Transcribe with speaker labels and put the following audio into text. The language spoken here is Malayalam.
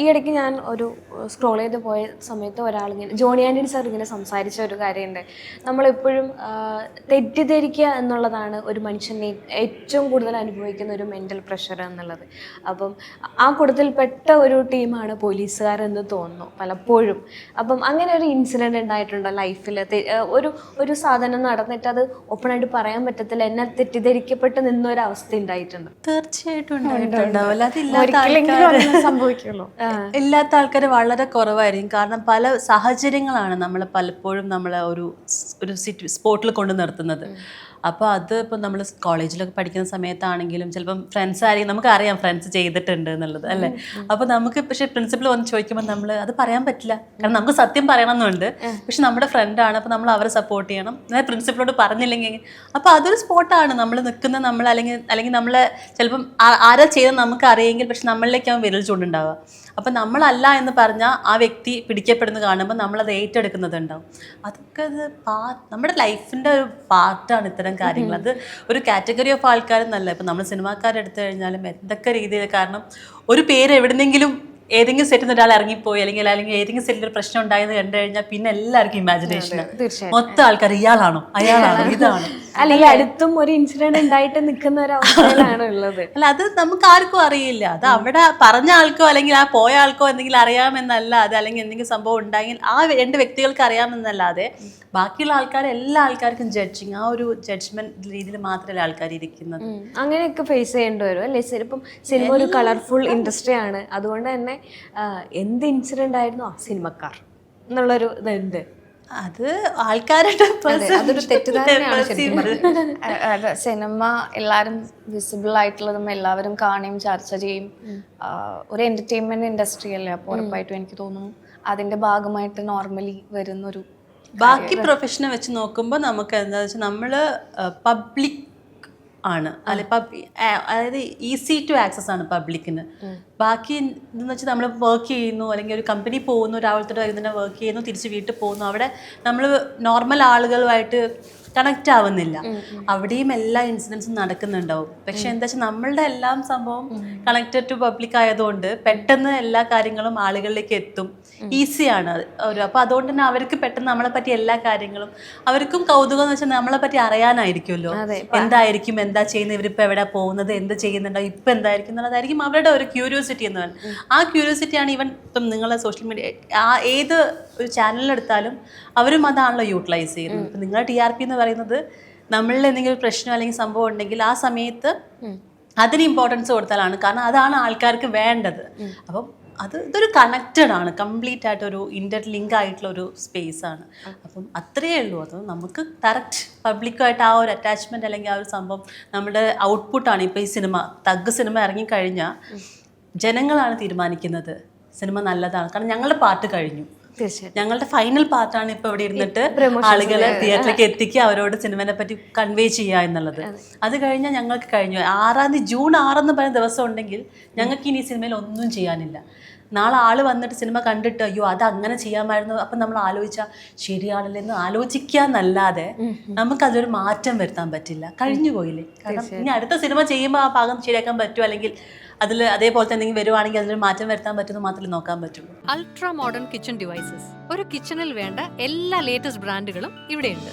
Speaker 1: ഈ ഇടയ്ക്ക് ഞാൻ ഒരു സ്ക്രോൾ ചെയ്ത് പോയ സമയത്ത് ഒരാളിങ്ങനെ ജോണി ആന്റണി സാർ ഇങ്ങനെ സംസാരിച്ച ഒരു കാര്യമുണ്ട്. നമ്മളെപ്പോഴും തെറ്റിദ്ധരിക്കുക എന്നുള്ളതാണ് ഒരു മനുഷ്യനെ ഏറ്റവും കൂടുതൽ അനുഭവിക്കുന്ന ഒരു മെന്റൽ പ്രഷർ എന്നുള്ളത്. അപ്പം ആ കൂട്ടത്തിൽപ്പെട്ട ഒരു ടീമാണ് പോലീസുകാരെന്ന് തോന്നുന്നു പലപ്പോഴും. അപ്പം അങ്ങനെ ഒരു ഇൻസിഡന്റ് ഉണ്ടായിട്ടുണ്ടോ ലൈഫിൽ ഒരു ഒരു സാധനം നടന്നിട്ട് അത് ഓപ്പണായിട്ട് പറയാൻ പറ്റത്തില്ല എന്നെ തെറ്റിദ്ധരിക്കപ്പെട്ട് നിന്ന ഒരു അവസ്ഥ ഉണ്ടായിട്ടുണ്ട്.
Speaker 2: തീർച്ചയായിട്ടും ഉണ്ടായിട്ടുണ്ടാവില്ല അതില്ലാത്ത
Speaker 3: സംഭവിക്കുള്ളൂ
Speaker 2: ഇല്ലാത്ത ആൾക്കാർ വളരെ കുറവായിരിക്കും. കാരണം പല സാഹചര്യങ്ങളാണ് നമ്മൾ പലപ്പോഴും നമ്മളെ ഒരു ഒരു സിറ്റ് സ്പോട്ടിൽ കൊണ്ട് നിർത്തുന്നത്. അപ്പോൾ അത് ഇപ്പോൾ നമ്മൾ കോളേജിലൊക്കെ പഠിക്കുന്ന സമയത്താണെങ്കിലും ചിലപ്പം ഫ്രണ്ട്സ് ആയിരിക്കും നമുക്കറിയാം ഫ്രണ്ട്സ് ചെയ്തിട്ടുണ്ട് എന്നുള്ളത് അല്ലേ? അപ്പോൾ നമുക്ക് പക്ഷേ പ്രിൻസിപ്പൾ വന്ന് ചോദിക്കുമ്പോൾ നമ്മൾ അത് പറയാൻ പറ്റില്ല. കാരണം നമുക്ക് സത്യം പറയണമെന്നുണ്ട്. പക്ഷെ നമ്മുടെ ഫ്രണ്ടാണ് അപ്പോൾ നമ്മൾ അവരെ സപ്പോർട്ട് ചെയ്യണം. എന്നാൽ പ്രിൻസിപ്പളോട് പറഞ്ഞില്ലെങ്കിൽ അപ്പോൾ അതൊരു സ്പോട്ടാണ് നമ്മൾ നിൽക്കുന്ന നമ്മൾ അല്ലെങ്കിൽ അല്ലെങ്കിൽ നമ്മൾ ചിലപ്പം ആരാ ചെയ്തെന്ന് നമുക്ക് അറിയെങ്കിൽ പക്ഷെ നമ്മളിലേക്കാവും വിരൽ ചൂണ്ടുണ്ടാവുക. അപ്പം നമ്മളല്ല എന്ന് പറഞ്ഞാൽ ആ വ്യക്തി പിടിക്കപ്പെടുന്ന കാണുമ്പോൾ നമ്മളത് ഏറ്റെടുക്കുന്നതുണ്ടാവും. അതൊക്കെ അത് പാ നമ്മുടെ ലൈഫിന്റെ ഒരു പാർട്ടാണ് ഇത്തരം കാര്യങ്ങൾ അത് ഒരു കാറ്റഗറി ഓഫ് ആൾക്കാരെന്നല്ല. ഇപ്പം നമ്മൾ സിനിമാക്കാരെടുത്തു കഴിഞ്ഞാലും എന്തൊക്കെ രീതിയിൽ കാരണം ഒരു പേര് എവിടെന്നെങ്കിലും ഏതെങ്കിലും സെറ്റിൽ നിന്ന് ഒരാൾ ഇറങ്ങിപ്പോയി അല്ലെങ്കിൽ അല്ലെങ്കിൽ ഏതെങ്കിലും സെറ്റിൽ ഒരു പ്രശ്നം ഉണ്ടായെന്ന് കണ്ടു കഴിഞ്ഞാൽ പിന്നെ എല്ലാവർക്കും ഇമാജിനേഷൻ മൊത്തം ആൾക്കാർ ഇയാളാണോ? അയാളാണോ? ഇതാണ്?
Speaker 1: അല്ല ഈ അടുത്തും ഒരു ഇൻസിഡന്റ് ഉണ്ടായിട്ട് നിൽക്കുന്ന ഒരു അവസ്ഥയിലാണ് ഉള്ളത്.
Speaker 2: അല്ല അത് നമുക്ക് ആർക്കും അറിയില്ല. അത് അവിടെ പറഞ്ഞ ആൾക്കോ അല്ലെങ്കിൽ ആ പോയ ആൾക്കോ എന്തെങ്കിലും അറിയാമെന്നല്ല അത് അല്ലെങ്കിൽ എന്തെങ്കിലും സംഭവം ഉണ്ടായെങ്കിൽ ആ രണ്ട് വ്യക്തികൾക്ക് അറിയാമെന്നല്ലാതെ ബാക്കിയുള്ള ആൾക്കാർ എല്ലാ ആൾക്കാർക്കും ജഡ്ജിങ് ആ ഒരു ജഡ്ജ്മെന്റ് രീതിയിൽ മാത്രമല്ല ആൾക്കാർ ഇരിക്കുന്നത്.
Speaker 1: അങ്ങനെയൊക്കെ ഫേസ് ചെയ്യേണ്ടി വരും അല്ലേ? ചിലപ്പം സിനിമ ഒരു കളർഫുൾ ഇൻഡസ്ട്രി ആണ്. അതുകൊണ്ട് തന്നെ എന്ത് ഇൻസിഡന്റ് ആയിരുന്നു? ആ സിനിമക്കാർ എന്നുള്ളൊരു ഇതുണ്ട്
Speaker 2: അത് ആൾക്കാരുടെ
Speaker 3: അതൊരു തെറ്റിദ്ധാരണയാണ് ശരിക്കും. സിനിമ എല്ലാവരും വിസിബിൾ ആയിട്ടുള്ളതും എല്ലാവരും കാണുകയും ചർച്ച ചെയ്യും. ഒരു എന്റർടൈൻമെന്റ് ഇൻഡസ്ട്രി അല്ലേ? അപ്പോൾ ഉറപ്പായിട്ടും എനിക്ക് തോന്നുന്നു അതിന്റെ ഭാഗമായിട്ട് നോർമലി വരുന്നൊരു
Speaker 2: ബാക്കി പ്രൊഫഷനെ വെച്ച് നോക്കുമ്പോൾ നമുക്ക് എന്താ വെച്ചാൽ നമ്മൾ പബ്ലിക് ആണ്. അല്ലെ അതായത് ഈസി ടു ആക്സസ് ആണ് പബ്ലിക്കിന് ബാക്കി എന്ന് വെച്ചാൽ നമ്മൾ വർക്ക് ചെയ്യുന്നു അല്ലെങ്കിൽ ഒരു കമ്പനി പോകുന്നു രാവിലെ തൊട്ട് വൈകുന്നേരം വർക്ക് ചെയ്യുന്നു തിരിച്ച് വീട്ടിൽ പോകുന്നു അവിടെ നമ്മൾ നോർമൽ ആളുകളുമായിട്ട് കണക്റ്റ് ആവുന്നില്ല. അവിടെയും എല്ലാ ഇൻസിഡൻസും നടക്കുന്നുണ്ടാവും. പക്ഷെ എന്താ വെച്ചാൽ നമ്മളുടെ എല്ലാം സംഭവം കണക്റ്റഡ് ടു പബ്ലിക് ആയതുകൊണ്ട് പെട്ടെന്ന് എല്ലാ കാര്യങ്ങളും ആളുകളിലേക്ക് എത്തും. ഈസിയാണ് ഒരു അപ്പോൾ അതുകൊണ്ട് തന്നെ അവർക്ക് പെട്ടെന്ന് നമ്മളെ പറ്റി എല്ലാ കാര്യങ്ങളും അവർക്കും കൗതുകം എന്ന് വെച്ചാൽ നമ്മളെ പറ്റി അറിയാനായിരിക്കുമല്ലോ. എന്തായിരിക്കും എന്താ ചെയ്യുന്നത് ഇവരിപ്പോൾ എവിടെ പോകുന്നത് എന്ത് ചെയ്യുന്നുണ്ടോ ഇപ്പം എന്തായിരിക്കും എന്നുള്ളതായിരിക്കും അവരുടെ ഒരു ക്യൂരിയോസിറ്റി എന്ന് പറയുന്നത് ആ ക്യൂരിയോസിറ്റിയാണ് ഈവൻ ഇപ്പം നിങ്ങളെ സോഷ്യൽ മീഡിയ ആ ഏത് ഒരു ചാനലിലെടുത്താലും അവരും അതാണല്ലോ യൂട്ടിലൈസ് ചെയ്യുന്നത്. ഇപ്പം നിങ്ങളുടെ ടി ആർ പി എന്ന് പറയുന്നത് നമ്മളിൽ എന്തെങ്കിലും പ്രശ്നം അല്ലെങ്കിൽ സംഭവം ഉണ്ടെങ്കിൽ ആ സമയത്ത് അതിന് ഇമ്പോർട്ടൻസ് കൊടുത്താലാണ്. കാരണം അതാണ് ആൾക്കാർക്ക് വേണ്ടത്. അപ്പം അത് ഇതൊരു കണക്റ്റഡ് ആണ്. കംപ്ലീറ്റ് ആയിട്ട് ഒരു ഇന്റർ ലിങ്ക് ആയിട്ടുള്ള ഒരു സ്പേസ് ആണ്. അപ്പം അത്രയേ ഉള്ളൂ. അത് നമുക്ക് കറക്റ്റ് പബ്ലിക്കുമായിട്ട് ആ ഒരു അറ്റാച്ച്മെന്റ് അല്ലെങ്കിൽ ആ ഒരു സംഭവം നമ്മുടെ ഔട്ട്പുട്ടാണ് ഇപ്പോൾ ഈ സിനിമ തഗ് സിനിമ ഇറങ്ങിക്കഴിഞ്ഞാൽ ജനങ്ങളാണ് തീരുമാനിക്കുന്നത്. സിനിമ നല്ലതാണ്. കാരണം ഞങ്ങളുടെ പാട്ട് കഴിഞ്ഞു.
Speaker 1: തീർച്ചയായും
Speaker 2: ഞങ്ങളുടെ ഫൈനൽ പാർട്ടാണ് ഇപ്പൊ ഇവിടെ ഇരുന്നിട്ട് ആളുകളെ തിയേറ്ററിലേക്ക് എത്തിക്കുക അവരോട് സിനിമനെ പറ്റി കൺവേ ചെയ്യുക എന്നുള്ളത്. അത്. കഴിഞ്ഞാൽ ഞങ്ങൾക്ക് കഴിഞ്ഞു. ആറാം തീയതി ജൂൺ ആറെന്ന് പറയുന്ന ദിവസം ഉണ്ടെങ്കിൽ ഞങ്ങൾക്ക് ഇനി സിനിമയിൽ ഒന്നും ചെയ്യാനില്ല. നാളെ ആൾ വന്നിട്ട് സിനിമ കണ്ടിട്ട് അയ്യോ അത് അങ്ങനെ ചെയ്യാമായിരുന്നു. അപ്പം നമ്മൾ ആലോചിച്ചാൽ ശരിയാണല്ലോ എന്ന് ആലോചിക്കാന്നല്ലാതെ നമുക്ക് അതൊരു മാറ്റം വരുത്താൻ പറ്റില്ല. കഴിഞ്ഞു പോയില്ലേ? കാരണം ഇനി അടുത്ത സിനിമ ചെയ്യുമ്പോൾ ആ ഭാഗം ശരിയാക്കാൻ പറ്റുമോ? അല്ലെങ്കിൽ അതിൽ അതേപോലത്തെ എന്തെങ്കിലും വരുവാണെങ്കിൽ അതിൽ മാറ്റം വരുത്താൻ പറ്റുമെന്ന് മാത്രമേ നോക്കാൻ പറ്റുള്ളൂ.
Speaker 4: അൾട്രാ മോഡേൺ കിച്ചൺ ഡിവൈസസ് ഒരു കിച്ചണിൽ വേണ്ട എല്ലാ ലേറ്റസ്റ്റ് ബ്രാൻഡുകളും ഇവിടെയുണ്ട്.